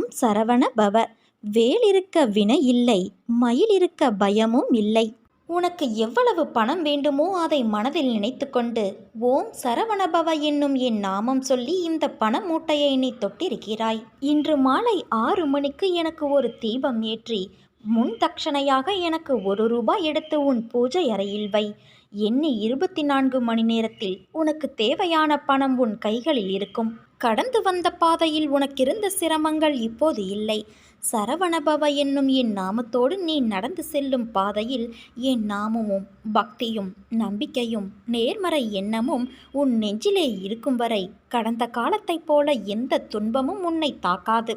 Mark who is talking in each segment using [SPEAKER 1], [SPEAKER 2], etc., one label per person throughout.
[SPEAKER 1] ஓம் சரவண பவ. வேல் இருக்க வினை இல்லை மயில் இருக்க பயமும் இல்லை. உனக்கு எவ்வளவு பணம் வேண்டுமோ அதை மனதில் நினைத்துக்கொண்டு ஓம் சரவணபவ என்னும் என் நாமம் சொல்லி இந்த பண மூட்டையை நீ தொட்டிருக்கிறாய். இன்று மாலை ஆறு மணிக்கு எனக்கு ஒரு தீபம் ஏற்றி முன் தட்சணையாக எனக்கு ஒரு ரூபாய் எடுத்து உன் பூஜை அறையில் வை. எண்ணி இருபத்தி நான்கு மணி நேரத்தில் உனக்கு தேவையான பணம் உன் கைகளில் இருக்கும். கடந்து வந்த பாதையில் உனக்கிருந்த சிரமங்கள் இப்போது இல்லை. சரவணபவ என்னும் என் நாமத்தோடு நீ நடந்து செல்லும் பாதையில் என் நாமமும் பக்தியும் நம்பிக்கையும் நேர்மறை எண்ணமும் உன் நெஞ்சிலே இருக்கும் வரை கடந்த காலத்தைப் போல எந்த துன்பமும் உன்னை தாக்காது.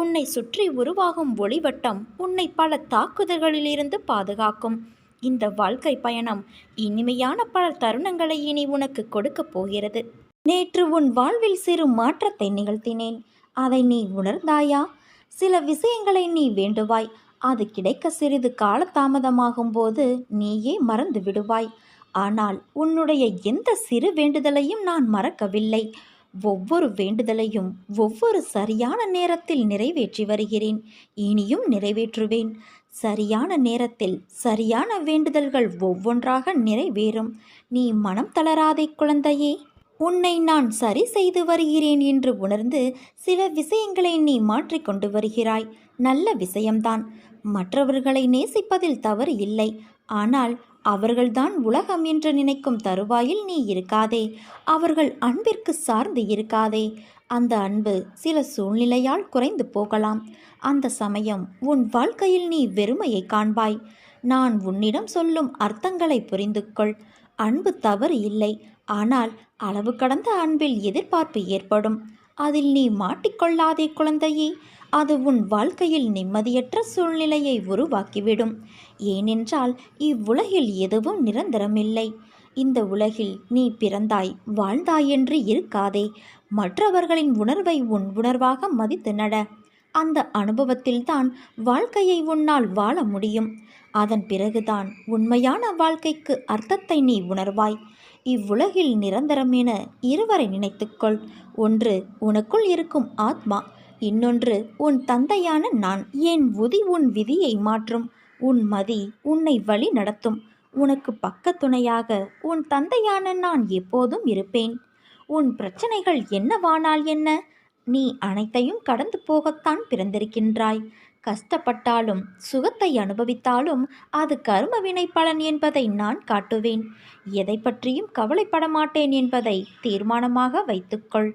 [SPEAKER 1] உன்னை சுற்றி உருவாகும் ஒளிவட்டம் உன்னை பல தாக்குதல்களிலிருந்து பாதுகாக்கும். இந்த வாழ்க்கை பயணம் இனிமையான பல தருணங்களை இனி உனக்கு கொடுக்கப் போகிறது. நேற்று உன் வாழ்வில் சிறு மாற்றத்தை நிகழ்த்தினேன். அதை நீ உணர்ந்தாயா? சில விஷயங்களை நீ வேண்டுவாய். அது கிடைக்க சிறிது காலதாமதமாகும் போது நீயே மறந்து விடுவாய் ஆனால் உன்னுடைய எந்த சிறு வேண்டுதலையும் நான் மறக்கவில்லை. ஒவ்வொரு வேண்டுதலையும் ஒவ்வொரு சரியான நேரத்தில் நிறைவேற்றி வருகிறேன். இனியும் நிறைவேற்றுவேன். சரியான நேரத்தில் சரியான வேண்டுதல்கள் ஒவ்வொன்றாக நிறைவேறும். நீ மனம் தளராதே குழந்தையே. உன்னை நான் சரி செய்து வருகிறேன் என்று உணர்ந்து சில விஷயங்களை நீ மாற்றிக்கொண்டு வருகிறாய். நல்ல விஷயம்தான். மற்றவர்களை நேசிப்பதில் தவறு இல்லை. ஆனால் அவர்கள்தான் உலகம் என்று நினைக்கும் தருவாயில் நீ இருக்காதே. அவர்கள் அன்பிற்கு சார்ந்து இருக்காதே. அந்த அன்பு சில சூழ்நிலையால் குறைந்து போகலாம். அந்த சமயம் உன் வாழ்க்கையில் நீ வெறுமையை காண்பாய். நான் உன்னிடம் சொல்லும் அர்த்தங்களை புரிந்து கொள் அன்பு தவறு இல்லை. ஆனால் அளவு கடந்த அன்பில் எதிர்பார்ப்பு ஏற்படும். அதில் நீ மாட்டிக்கொள்ளாதே குழந்தையே. அது உன் வாழ்க்கையில் நிம்மதியற்ற சூழ்நிலையை உருவாக்கிவிடும். ஏனென்றால் இவ்வுலகில் எதுவும் நிரந்தரமில்லை. இந்த உலகில் நீ பிறந்தாய் வாழ்ந்தாய் என்று இருக்காதே. மற்றவர்களின் உணர்வை உன் உணர்வாக மதித்து நட. அந்த அனுபவத்தில்தான் வாழ்க்கையை உன்னால் வாழ முடியும். அதன் பிறகுதான் உண்மையான வாழ்க்கைக்கு அர்த்தத்தை நீ உணர்வாய். இவ்வுலகில் நிரந்தரம் என இருவரை நினைத்துக்கொள். ஒன்று உனக்குள் இருக்கும் ஆத்மா. இன்னொன்று உன் தந்தையான நான் என் உதி உன் விதியை மாற்றும்? உன் மதி உன்னை வழி நடத்தும். உனக்கு பக்கத்துணையாக உன் தந்தையான நான் எப்போதும் இருப்பேன். உன் பிரச்சனைகள் என்னவானால் என்ன? நீ அனைத்தையும் கடந்து போகத்தான் பிறந்திருக்கின்றாய். கஷ்டப்பட்டாலும் சுகத்தை அனுபவித்தாலும் அது கரும வினை பலன் என்பதை நான் காட்டுவேன். எதை பற்றியும் கவலைப்பட மாட்டேன் என்பதை தீர்மானமாக வைத்துக்கொள்.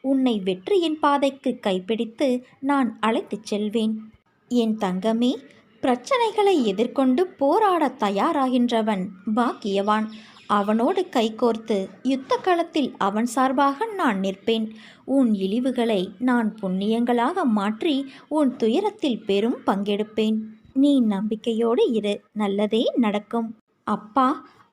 [SPEAKER 1] உன்னை வெற்றியின் பாதைக்கு கைப்பிடித்து நான் அழைத்துச் செல்வேன். என் தங்கமே பிரச்சனைகளை எதிர்கொண்டு போராட தயாராகின்றவன் பாக்கியவான். அவனோடு கைகோர்த்து யுத்த களத்தில் அவன் சார்பாக நான் நிற்பேன். உன் இழிவுகளை நான் புண்ணியங்களாக மாற்றி உன் துயரத்தில் பெரும் பங்கெடுப்பேன். நீ நம்பிக்கையோடு இரு நல்லதே நடக்கும். அப்பா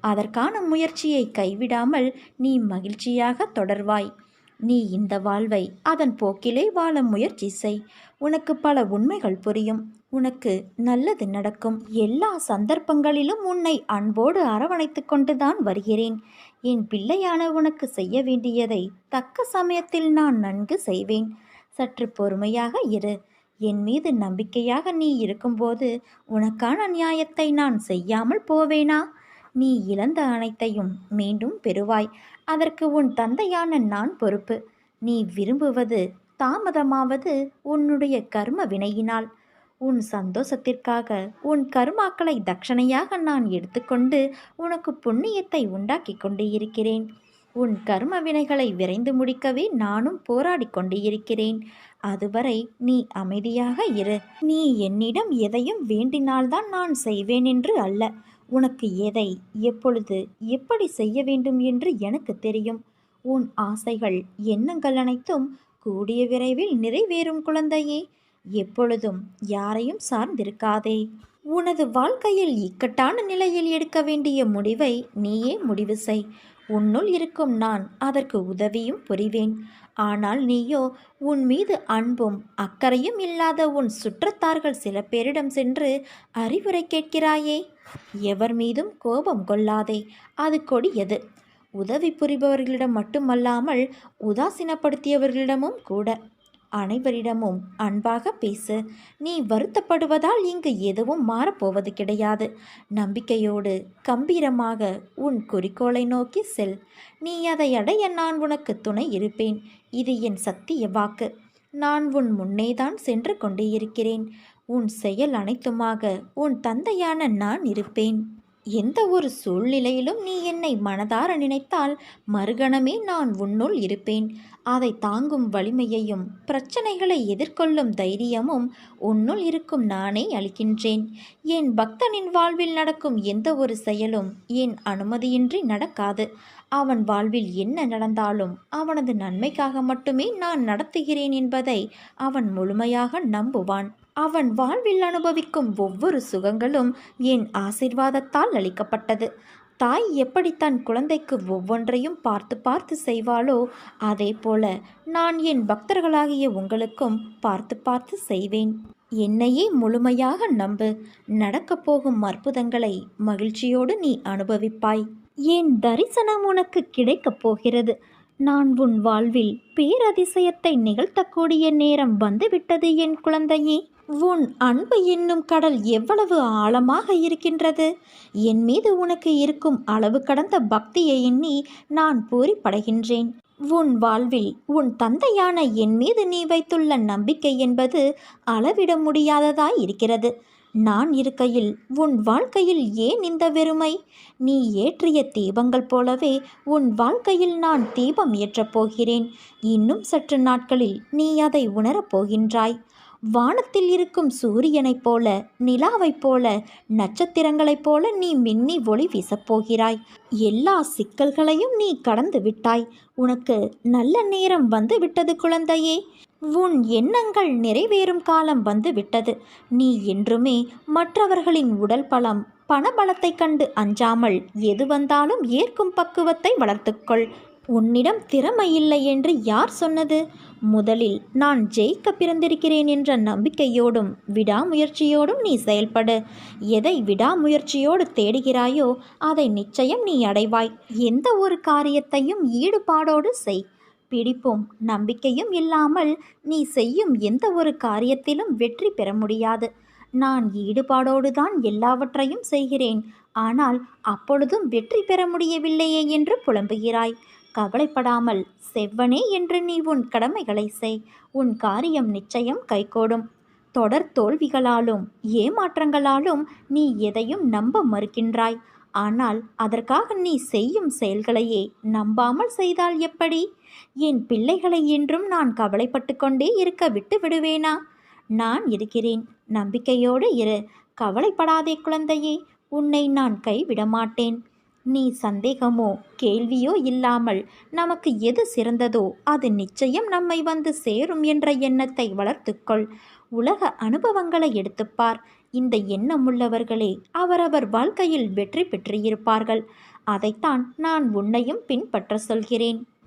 [SPEAKER 1] அதற்கான முயற்சியை கைவிடாமல் நீ மகிழ்ச்சியாக தொடர்வாய். நீ இந்த வாழ்வை அதன் போக்கிலே வாழ முயற்சி செய். உனக்கு பல உண்மைகள் புரியும். உனக்கு நல்லது நடக்கும். எல்லா சந்தர்ப்பங்களிலும் உன்னை அன்போடு அரவணைத்து கொண்டுதான் வருகிறேன். என் பிள்ளையான உனக்கு செய்ய வேண்டியதை தக்க சமயத்தில் நான் நன்கு செய்வேன். சற்று பொறுமையாக இரு. என் மீது நம்பிக்கையாக நீ இருக்கும்போது உனக்கான நியாயத்தை நான் செய்யாமல் போவேனா? நீ இழந்த அனைத்தையும் மீண்டும் பெறுவாய். அதற்கு உன் தந்தையான நான் பொறுப்பு. நீ விரும்புவது தாமதமாவது உன்னுடைய கர்ம வினையினால். உன் சந்தோஷத்திற்காக உன் கருமாக்களை தட்சணையாக நான் எடுத்துக்கொண்டு உனக்கு புண்ணியத்தை உண்டாக்கி கொண்டு இருக்கிறேன். உன் கர்ம வினைகளை விரைந்து முடிக்கவே நானும் போராடி கொண்டு இருக்கிறேன் அதுவரை நீ அமைதியாக இரு. நீ என்னிடம் எதையும் வேண்டினால்தான் நான் செய்வேன் என்று அல்ல. உனக்கு எதை எப்பொழுது எப்படி செய்ய வேண்டும் என்று எனக்கு தெரியும். உன் ஆசைகள் எண்ணங்கள் அனைத்தும் கூடிய விரைவில் நிறைவேறும் குழந்தையே. எப்பொழுதும் யாரையும் சார்ந்திருக்காதே. உனது வாழ்க்கையில் இக்கட்டான நிலையில் எடுக்க வேண்டிய முடிவை நீயே முடிவு செய். உன்னுள் இருக்கும் நான் அதற்கு உதவியும் புரிவேன். ஆனால் நீயோ உன் மீது அன்பும் அக்கறையும் இல்லாத உன் சுற்றத்தார்கள் சில பேரிடம் சென்று அறிவுரை கேட்கிறாயே? எவர் மீதும் கோபம் கொள்ளாதே அது கொடியது. உதவி புரிபவர்களிடம் மட்டுமல்லாமல் உதாசீனப்படுத்தியவர்களிடமும் கூட. அனைவரிடமும் அன்பாக பேசு. நீ வருத்தப்படுவதால் இங்கு எதுவும் மாறப்போவது கிடையாது. நம்பிக்கையோடு கம்பீரமாக உன் குறிக்கோளை நோக்கி செல். நீ அதை அடைய நான் உனக்கு துணை இருப்பேன். இது என் சத்திய வாக்கு. நான் உன் முன்னேதான் சென்று கொண்டே இருக்கிறேன். உன் செயல் அனைத்துமாக உன் தந்தையான நான் இருப்பேன். எந்த ஒரு சூழ்நிலையிலும் நீ என்னை மனதார நினைத்தால் மறுகணமே நான் உன்னுள் இருப்பேன். அதை தாங்கும் வலிமையையும் பிரச்சனைகளை எதிர்கொள்ளும் தைரியமும் உன்னுள் இருக்கும் நானே அளிக்கின்றேன். என் பக்தனின் வாழ்வில் நடக்கும் எந்த ஒரு செயலும் என் அனுமதியின்றி நடக்காது. அவன் வாழ்வில் என்ன நடந்தாலும் அவனது நன்மைக்காக மட்டுமே நான் நடத்துகிறேன் என்பதை அவன் முழுமையாக நம்புவான். அவன் வாழ்வில் அனுபவிக்கும் ஒவ்வொரு சுகங்களும் என் ஆசிர்வாதத்தால் அளிக்கப்பட்டது. தாய் எப்படி தன் குழந்தைக்கு ஒவ்வொன்றையும் பார்த்து பார்த்து செய்வாளோ அதே போல நான் என் பக்தர்களாகிய உங்களுக்கும் பார்த்து பார்த்து செய்வேன். என்னையே முழுமையாக நம்பு. நடக்கப் போகும் அற்புதங்களை மகிழ்ச்சியோடு நீ அனுபவிப்பாய். என் தரிசனம் உனக்கு கிடைக்கப் போகிறது. நான் உன் வாழ்வில் பேரதிசயத்தை நிகழ்த்தக்கூடிய நேரம் வந்துவிட்டது என் குழந்தையே. உன் அன்பு என்னும் கடல் எவ்வளவு ஆழமாக இருக்கின்றது? என் மீது உனக்கு இருக்கும் அளவு கடந்த பக்தியை எண்ணி நான் பூரிப்படைகின்றேன். உன் வாழ்வில் உன் தந்தையான என் மீது நீ வைத்துள்ள நம்பிக்கை என்பது அளவிட முடியாததாய் இருக்கிறது. நான் இருக்கையில் உன் வாழ்க்கையில் ஏன் இந்த வெறுமை? நீ ஏற்றிய தீபங்கள் போலவே உன் வாழ்க்கையில் நான் தீபம் ஏற்றப் போகிறேன். இன்னும் சற்று நாட்களில் நீ அதை உணரப் போகின்றாய். வானத்தில் இருக்கும் சூரியனைப் போல நிலாவைப் போல நட்சத்திரங்களைப் போல நீ மின்னி ஒளி வீசப்போகிறாய். எல்லா சிக்கல்களையும் நீ கடந்து விட்டாய். உனக்கு நல்ல நேரம் வந்து விட்டது குழந்தையே. உன் எண்ணங்கள் நிறைவேறும் காலம் வந்து விட்டது. நீ என்றுமே மற்றவர்களின் உடல் பலம் பணபலத்தைக் கண்டு அஞ்சாமல் எது வந்தாலும் ஏற்கும் பக்குவத்தை வளர்த்துக்கொள். உன்னிடம் திறமை இல்லை என்று யார் சொன்னது? முதலில் நான் ஜெயிக்க பிறந்திருக்கிறேன் என்ற நம்பிக்கையோடும் விடாமுயற்சியோடும் நீ செயல்படு. எதை விடாமுயற்சியோடு தேடுகிறாயோ அதை நிச்சயம் நீ அடைவாய். எந்த ஒரு காரியத்தையும் ஈடுபாடோடு செய். பிடிப்பும். நம்பிக்கையும் இல்லாமல் நீ செய்யும் எந்த ஒரு காரியத்திலும் வெற்றி பெற முடியாது. நான் ஈடுபாடோடு தான் எல்லாவற்றையும் செய்கிறேன். ஆனால் அப்பொழுதும் வெற்றி பெற முடியவில்லையே என்று புலம்புகிறாய். கவலைப்படாமல் செவ்வனே என்று நீ உன் கடமைகளை செய். உன் காரியம் நிச்சயம் கைகூடும். தொடர் தோல்விகளாலும் ஏமாற்றங்களாலும் நீ எதையும் நம்ப மறுக்கின்றாய். ஆனால் அதற்காக நீ செய்யும் செயல்களையே நம்பாமல் செய்தால் எப்படி? என் பிள்ளைகளை என்றும் நான் கவலைப்பட்டு கொண்டே இருக்க விட்டு விடுவேனா? நான் இருக்கிறேன் நம்பிக்கையோடு இரு. கவலைப்படாதே குழந்தையே. உன்னை நான் கைவிட மாட்டேன் நீ சந்தேகமோ கேள்வியோ இல்லாமல் நமக்கு எது சிறந்ததோ அது நிச்சயம் நம்மை வந்து சேரும் என்ற எண்ணத்தை வளர்த்துக்கொள். உலக அனுபவங்களை எடுத்துப்பார் இந்த எண்ணமுள்ளவர்களே அவரவர் வாழ்க்கையில் வெற்றி பெற்றிருப்பார்கள். அதைத்தான் நான் உன்னையும் பின்பற்ற சொல்கிறேன்.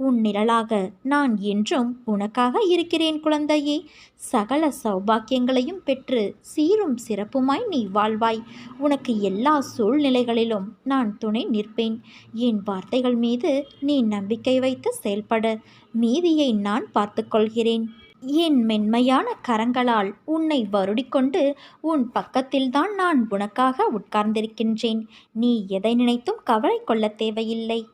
[SPEAKER 1] உன் நிழலாக நான் என்றும் உனக்காக இருக்கிறேன் குழந்தையே. சகல சௌபாக்கியங்களையும் பெற்று சீரும் சிறப்புமாய் நீ வாழ்வாய். உனக்கு எல்லா சூழ்நிலைகளிலும் நான் துணை நிற்பேன். என் வார்த்தைகள் மீது நீ நம்பிக்கை வைத்து செயல்பட. மீதியை நான் பார்த்துக்கொள்கிறேன். என் மென்மையான கரங்களால் உன்னை வருடிக்கொண்டு உன் பக்கத்தில்தான் நான் உனக்காக உட்கார்ந்திருக்கின்றேன். நீ எதை நினைத்தும் கவலை கொள்ளத் தேவையில்லை.